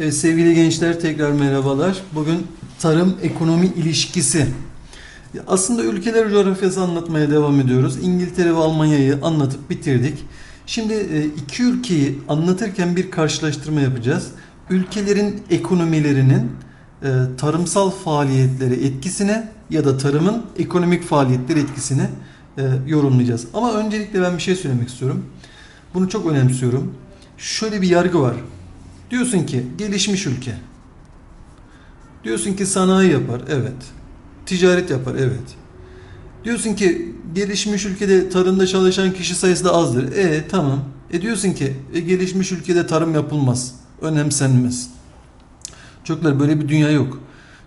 Evet, sevgili gençler tekrar merhabalar. Bugün tarım ekonomi ilişkisi. Aslında ülkeler coğrafyası anlatmaya devam ediyoruz. İngiltere ve Almanya'yı anlatıp bitirdik. Şimdi e, iki ülkeyi anlatırken bir karşılaştırma yapacağız. Ülkelerin ekonomilerinin e, tarımsal faaliyetlere etkisine ya da tarımın ekonomik faaliyetleri etkisine e, yorumlayacağız. Ama öncelikle ben bir şey söylemek istiyorum. Bunu çok önemsiyorum. Şöyle bir yargı var. Diyorsun ki gelişmiş ülke. Diyorsun ki sanayi yapar, evet. Ticaret yapar, evet. Diyorsun ki gelişmiş ülkede tarımda çalışan kişi sayısı da azdır. E tamam. E diyorsun ki e, gelişmiş ülkede tarım yapılmaz, önemsenmez. Çocuklar böyle bir dünya yok.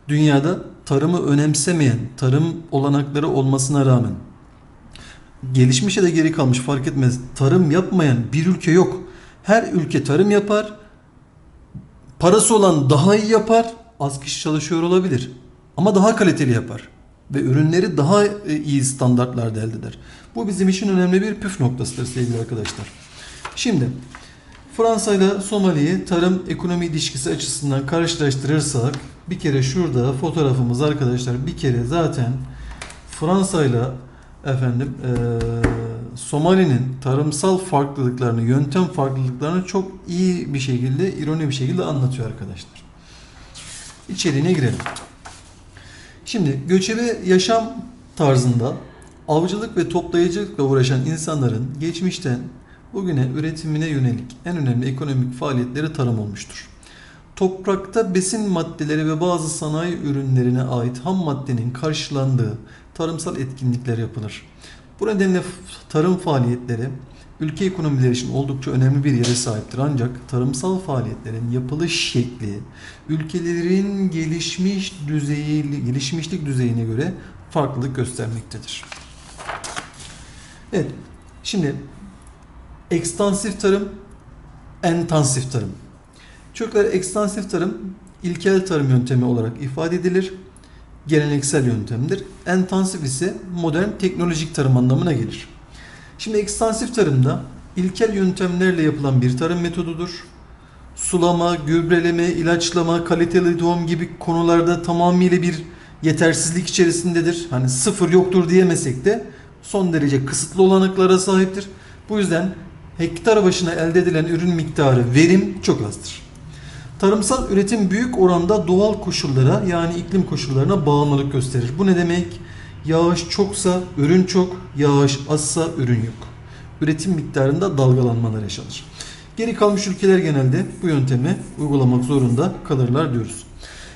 Dünyada tarımı önemsemeyen, tarım olanakları olmasına rağmen gelişmiş ya da geri kalmış fark etmez. Tarım yapmayan bir ülke yok. Her ülke tarım yapar. Parası olan daha iyi yapar. Az kişi çalışıyor olabilir. Ama daha kaliteli yapar. Ve ürünleri daha e, iyi standartlarda elde eder. Bu bizim için önemli bir püf noktasıdır sevgili arkadaşlar. Şimdi Fransa ile Somali'yi tarım ekonomi ilişkisi açısından karşılaştırırsak bir kere şurada fotoğrafımız arkadaşlar bir kere zaten Fransa ile efendim eee, Somali'nin tarımsal farklılıklarını, yöntem farklılıklarını çok iyi bir şekilde, ironi bir şekilde anlatıyor arkadaşlar. İçeriğine girelim. Şimdi göçebe yaşam tarzında avcılık ve toplayıcılıkla uğraşan insanların geçmişten bugüne üretimine yönelik en önemli ekonomik faaliyetleri tarım olmuştur. Toprakta besin maddeleri ve bazı sanayi ürünlerine ait ham maddenin karşılandığı tarımsal etkinlikler yapılır. Bu nedenle tarım faaliyetleri ülke ekonomileri için oldukça önemli bir yere sahiptir. Ancak tarımsal faaliyetlerin yapılış şekli ülkelerin gelişmiş düzeyi gelişmişlik düzeyine göre farklılık göstermektedir. Evet. Şimdi ekstansif tarım, entansif tarım. Çocuklar ekstansif tarım ilkel tarım yöntemi olarak ifade edilir. Geleneksel yöntemdir. Entansif ise modern teknolojik tarım anlamına gelir. Şimdi ekstansif tarımda ilkel yöntemlerle yapılan bir tarım metodudur. Sulama, gübreleme, ilaçlama, kaliteli tohum gibi konularda tamamıyla bir yetersizlik içerisindedir. Hani sıfır yoktur diyemesek de son derece kısıtlı olanaklara sahiptir. Bu yüzden hektar başına elde edilen ürün miktarı, verim çok azdır. Tarımsal üretim büyük oranda doğal koşullara yani iklim koşullarına bağımlılık gösterir. Bu ne demek? Yağış çoksa ürün çok, yağış azsa ürün yok. Üretim miktarında dalgalanmalar yaşanır. Geri kalmış ülkeler genelde bu yöntemi uygulamak zorunda kalırlar diyoruz.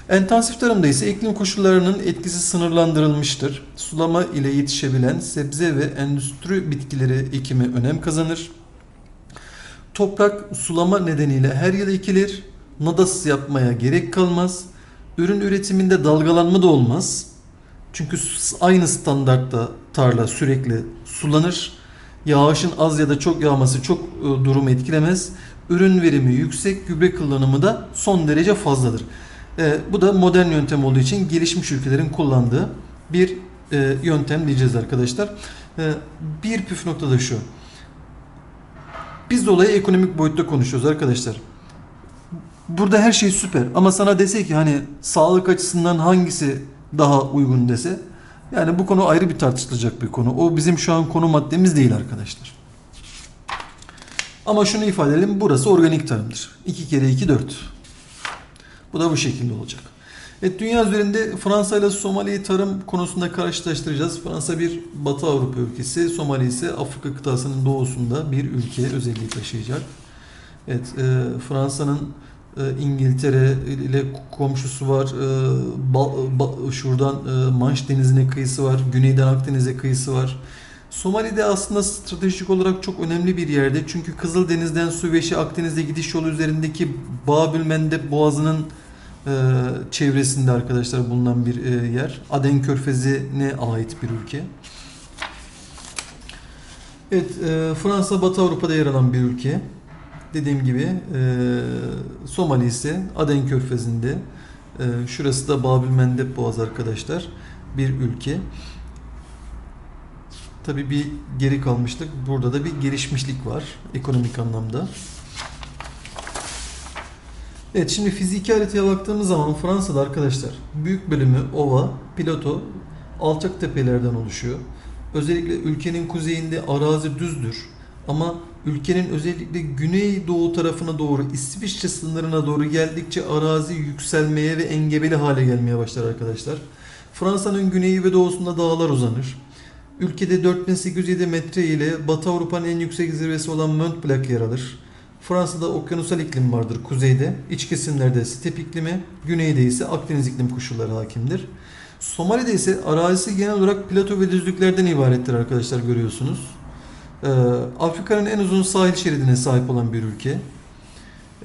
Entansif tarımda ise iklim koşullarının etkisi sınırlandırılmıştır. Sulama ile yetişebilen sebze ve endüstri bitkileri ekimi önem kazanır. Toprak sulama nedeniyle her yıl ekilir. Nadas yapmaya gerek kalmaz. Ürün üretiminde dalgalanma da olmaz. Çünkü aynı standartta tarla sürekli sulanır. Yağışın az ya da çok yağması çok e, durumu etkilemez. Ürün verimi yüksek, gübre kullanımı da son derece fazladır. E, bu da modern yöntem olduğu için gelişmiş ülkelerin kullandığı bir e, yöntem diyeceğiz arkadaşlar. E, bir püf nokta da şu. Biz de olayı ekonomik boyutta konuşuyoruz arkadaşlar. Burada her şey süper ama sana dese ki hani sağlık açısından hangisi daha uygun dese yani bu konu ayrı bir tartışılacak bir konu. O bizim şu an konu maddemiz değil arkadaşlar. Ama şunu ifade edelim burası organik tarımdır. 2 kere 2 4. Bu da bu şekilde olacak. Evet, dünya üzerinde Fransa ile Somali'yi tarım konusunda karşılaştıracağız. Fransa bir Batı Avrupa ülkesi, Somali ise Afrika kıtasının doğusunda bir ülke özelliği taşıyacak. Evet, e, Fransa'nın İngiltere ile komşusu var. E, şuradan e, Manş Denizi'ne kıyısı var. Güneyden Akdeniz'e kıyısı var. Somali'de aslında stratejik olarak çok önemli bir yerde. Çünkü Kızıldeniz'den Süveyş'e Akdeniz'e gidiş yolu üzerindeki Babül Mendeb Boğazı'nın e, çevresinde arkadaşlar bulunan bir e, yer. Aden Körfezi'ne ait bir ülke. Evet, e, Fransa Batı Avrupa'da yer alan bir ülke. Dediğim gibi e, Somali ise Aden Körfezi'nde. E, şurası da Babül Mendeb Boğazı arkadaşlar. Bir ülke. Tabii bir geri kalmışlık. Burada da bir gelişmişlik var ekonomik anlamda. Evet şimdi fiziki haritaya baktığımız zaman Fransa'da arkadaşlar büyük bölümü ova, plato, alçak tepelerden oluşuyor. Özellikle ülkenin kuzeyinde arazi düzdür. Ama ülkenin özellikle güneydoğu tarafına doğru İsviçre sınırına doğru geldikçe arazi yükselmeye ve engebeli hale gelmeye başlar arkadaşlar. Fransa'nın güneyi ve doğusunda dağlar uzanır. Ülkede 4807 metre ile Batı Avrupa'nın en yüksek zirvesi olan Mont Blanc yer alır. Fransa'da okyanusal iklim vardır kuzeyde. İç kesimlerde step iklimi, güneyde ise Akdeniz iklim koşulları hakimdir. Somali'de ise arazisi genel olarak plato ve düzlüklerden ibarettir arkadaşlar görüyorsunuz. Ee, Afrika'nın en uzun sahil şeridine sahip olan bir ülke.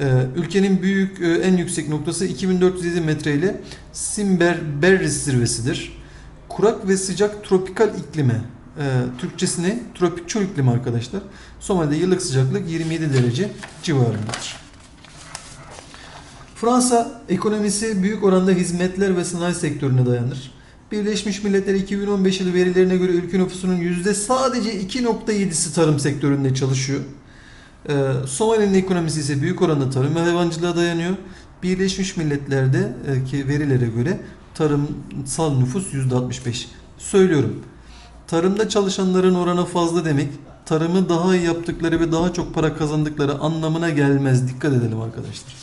Ee, ülkenin büyük e, en yüksek noktası 2407 metre ile Simberberis zirvesidir. Kurak ve sıcak tropikal iklime, e, Türkçesine tropik çöl iklimi arkadaşlar. Somali'de yıllık sıcaklık 27 derece civarındadır. Fransa ekonomisi büyük oranda hizmetler ve sanayi sektörüne dayanır. Birleşmiş Milletler 2015 yılı verilerine göre ülke nüfusunun yüzde sadece 2.7'si tarım sektöründe çalışıyor. Ee, Somali'nin ekonomisi ise büyük oranda tarım ve hayvancılığa dayanıyor. Birleşmiş Milletler'de e, verilere göre tarımsal nüfus %65. Söylüyorum. Tarımda çalışanların oranı fazla demek, tarımı daha iyi yaptıkları ve daha çok para kazandıkları anlamına gelmez. Dikkat edelim arkadaşlar.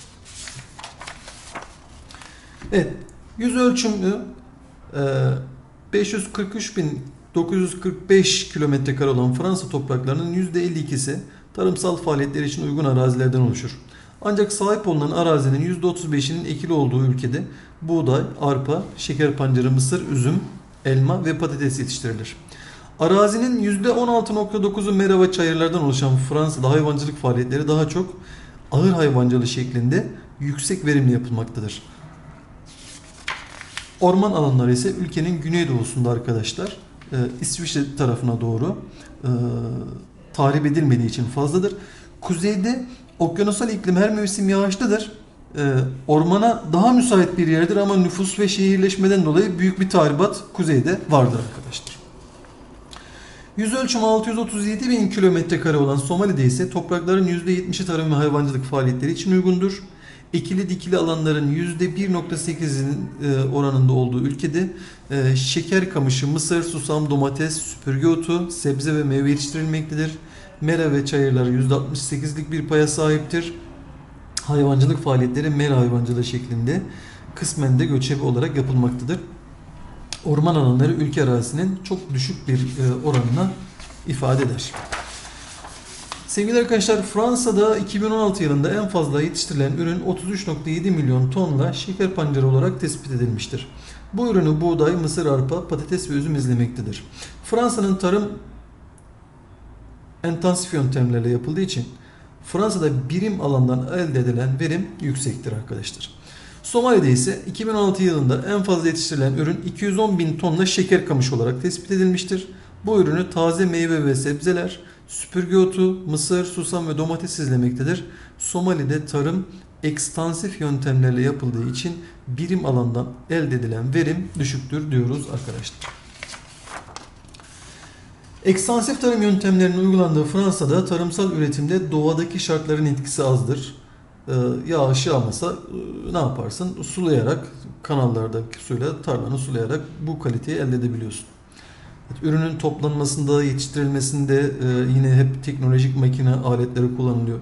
Evet, yüz ölçümlü e, 543.945 kilometre kare olan Fransa topraklarının %52'si tarımsal faaliyetler için uygun arazilerden oluşur. Ancak sahip olunan arazinin %35'inin ekili olduğu ülkede buğday, arpa, şeker pancarı, mısır, üzüm, elma ve patates yetiştirilir. Arazinin %16.9'u mera ve çayırlardan oluşan Fransa'da hayvancılık faaliyetleri daha çok ağır hayvancılığı şeklinde yüksek verimli yapılmaktadır. Orman alanları ise ülkenin güneydoğusunda arkadaşlar e, İsviçre tarafına doğru e, tahrip edilmediği için fazladır. Kuzeyde okyanusal iklim her mevsim yağışlıdır. E, ormana daha müsait bir yerdir ama nüfus ve şehirleşmeden dolayı büyük bir tahribat kuzeyde vardır arkadaşlar. Yüz ölçümü 637 bin kilometre kare olan Somali'de ise toprakların %70'i tarım ve hayvancılık faaliyetleri için uygundur. Ekili dikili alanların %1.8'in e, oranında olduğu ülkede e, şeker kamışı, mısır, susam, domates, süpürge otu, sebze ve meyve yetiştirilmektedir. Mera ve çayırlar %68'lik bir paya sahiptir. Hayvancılık faaliyetleri mera hayvancılığı şeklinde kısmen de göçebe olarak yapılmaktadır. Orman alanları ülke arazisinin çok düşük bir e, oranına ifade eder. Sevgili arkadaşlar Fransa'da 2016 yılında en fazla yetiştirilen ürün 33.7 milyon tonla şeker pancarı olarak tespit edilmiştir. Bu ürünü buğday, mısır, arpa, patates ve üzüm izlemektedir. Fransa'nın tarım intensif yöntemlerle yapıldığı için Fransa'da birim alandan elde edilen verim yüksektir arkadaşlar. Somali'de ise 2016 yılında en fazla yetiştirilen ürün 210 bin tonla şeker kamışı olarak tespit edilmiştir. Bu ürünü taze meyve ve sebzeler, süpürge otu, mısır, susam ve domates izlemektedir. Somali'de tarım ekstansif yöntemlerle yapıldığı için birim alandan elde edilen verim düşüktür diyoruz arkadaşlar. Ekstansif tarım yöntemlerinin uygulandığı Fransa'da tarımsal üretimde doğadaki şartların etkisi azdır. Ee, yağış yağmasa e, ne yaparsın? Sulayarak, kanallardaki suyla tarlanı sulayarak bu kaliteyi elde edebiliyorsun. Ürünün toplanmasında, yetiştirilmesinde e, yine hep teknolojik makine aletleri kullanılıyor.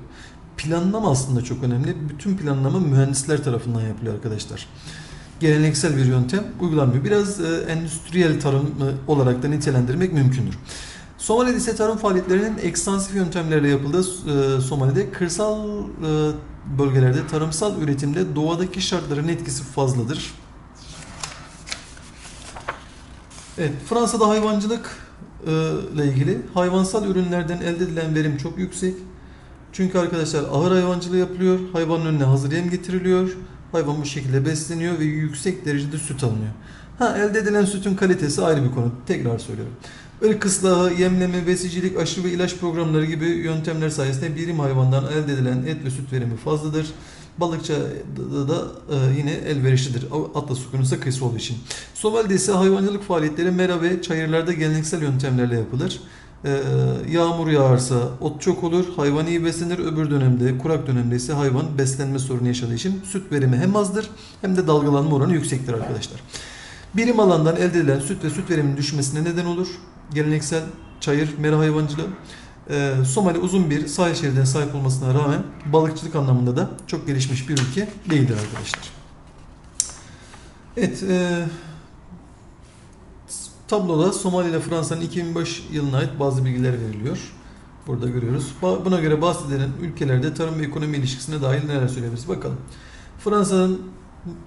Planlama aslında çok önemli. Bütün planlama mühendisler tarafından yapılıyor arkadaşlar. Geleneksel bir yöntem uygulanmıyor. Biraz e, endüstriyel tarım e, olarak da nitelendirmek mümkündür. Somali'de ise tarım faaliyetlerinin ekstansif yöntemlerle yapıldığı Somali'de kırsal bölgelerde tarımsal üretimde doğadaki şartların etkisi fazladır. Evet, Fransa'da hayvancılık e, ile ilgili hayvansal ürünlerden elde edilen verim çok yüksek. Çünkü arkadaşlar ağır hayvancılığı yapılıyor, hayvanın önüne hazır yem getiriliyor, hayvan bu şekilde besleniyor ve yüksek derecede süt alınıyor. Ha elde edilen sütün kalitesi ayrı bir konu. Tekrar söylüyorum. Irk ıslahı, yemleme, besicilik, aşı ve ilaç programları gibi yöntemler sayesinde birim hayvandan elde edilen et ve süt verimi fazladır. Balıkçı da, e, yine elverişlidir. Atlas Okyanusu'na kıyısı olduğu için. Somali'de ise hayvancılık faaliyetleri mera ve çayırlarda geleneksel yöntemlerle yapılır. Ee, yağmur yağarsa ot çok olur, hayvan iyi beslenir. Öbür dönemde, kurak dönemde ise hayvan beslenme sorunu yaşadığı için süt verimi hem azdır hem de dalgalanma oranı yüksektir arkadaşlar. Birim alandan elde edilen süt ve süt veriminin düşmesine neden olur. Geleneksel çayır, mera hayvancılığı. Ee, Somali uzun bir sahil şeridine sahip olmasına rağmen balıkçılık anlamında da çok gelişmiş bir ülke değildir arkadaşlar. Evet, e, tabloda Somali ile Fransa'nın 2005 yılına ait bazı bilgiler veriliyor. Burada görüyoruz. Buna göre bahsedilen ülkelerde tarım ve ekonomi ilişkisine dair neler söyleyebiliriz? Bakalım. Fransa'nın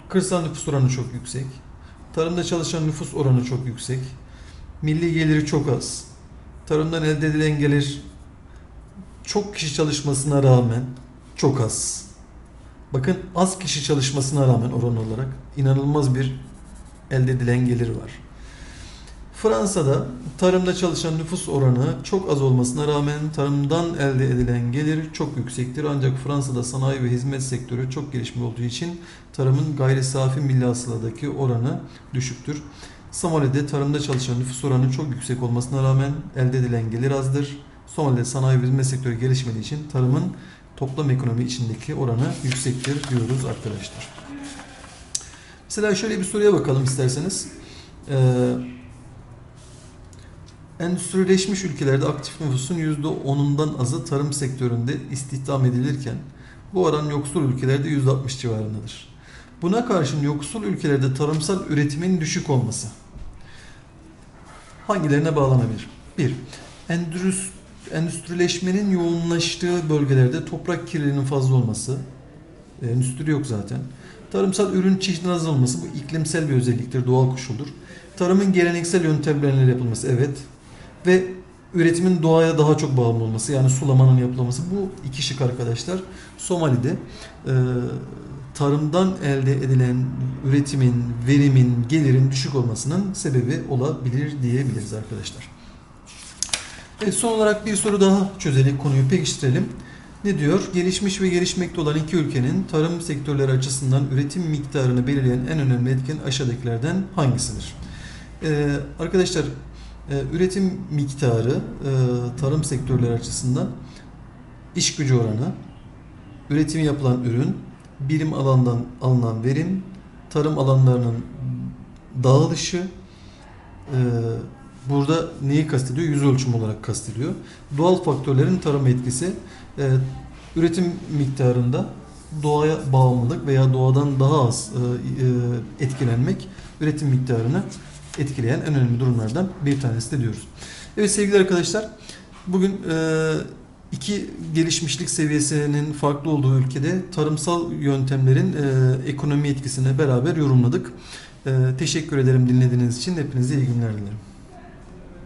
kırsal nüfus oranı çok yüksek. Tarımda çalışan nüfus oranı çok yüksek. Milli geliri çok az. Tarımdan elde edilen gelir çok kişi çalışmasına rağmen çok az. Bakın az kişi çalışmasına rağmen oran olarak inanılmaz bir elde edilen gelir var. Fransa'da tarımda çalışan nüfus oranı çok az olmasına rağmen tarımdan elde edilen gelir çok yüksektir. Ancak Fransa'da sanayi ve hizmet sektörü çok gelişmiş olduğu için tarımın gayri safi milli hasıladaki oranı düşüktür. Somali'de tarımda çalışan nüfus oranı çok yüksek olmasına rağmen elde edilen gelir azdır. Somali'de sanayi ve hizmet sektörü gelişmediği için tarımın toplam ekonomi içindeki oranı yüksektir diyoruz arkadaşlar. Mesela şöyle bir soruya bakalım isterseniz. Ee, endüstrileşmiş ülkelerde aktif nüfusun %10'undan azı tarım sektöründe istihdam edilirken bu oran yoksul ülkelerde %60 civarındadır. Buna karşın yoksul ülkelerde tarımsal üretimin düşük olması hangilerine bağlanabilir? 1. Endüstri, endüstrileşmenin yoğunlaştığı bölgelerde toprak kirliliğinin fazla olması. E, Endüstri yok zaten. Tarımsal ürün çeşidinin az bu iklimsel bir özelliktir, doğal koşuldur. Tarımın geleneksel yöntemlerle yapılması evet. Ve üretimin doğaya daha çok bağımlı olması yani sulamanın yapılması bu iki şık arkadaşlar. Somali'de e, tarımdan elde edilen üretimin, verimin, gelirin düşük olmasının sebebi olabilir diyebiliriz arkadaşlar. Evet, son olarak bir soru daha çözelim, konuyu pekiştirelim. Ne diyor? Gelişmiş ve gelişmekte olan iki ülkenin tarım sektörleri açısından üretim miktarını belirleyen en önemli etken aşağıdakilerden hangisidir? Ee, arkadaşlar, e, üretim miktarı e, tarım sektörleri açısından iş gücü oranı, üretimi yapılan ürün, birim alandan alınan verim, tarım alanlarının dağılışı, e, burada neyi kastediyor? Yüz ölçüm olarak kastediyor. Doğal faktörlerin tarıma etkisi, e, üretim miktarında doğaya bağımlılık veya doğadan daha az e, etkilenmek üretim miktarını etkileyen en önemli durumlardan bir tanesi de diyoruz. Evet sevgili arkadaşlar, bugün e, iki gelişmişlik seviyesinin farklı olduğu ülkede tarımsal yöntemlerin e, ekonomi etkisini beraber yorumladık. E, teşekkür ederim dinlediğiniz için. Hepinize iyi günler dilerim.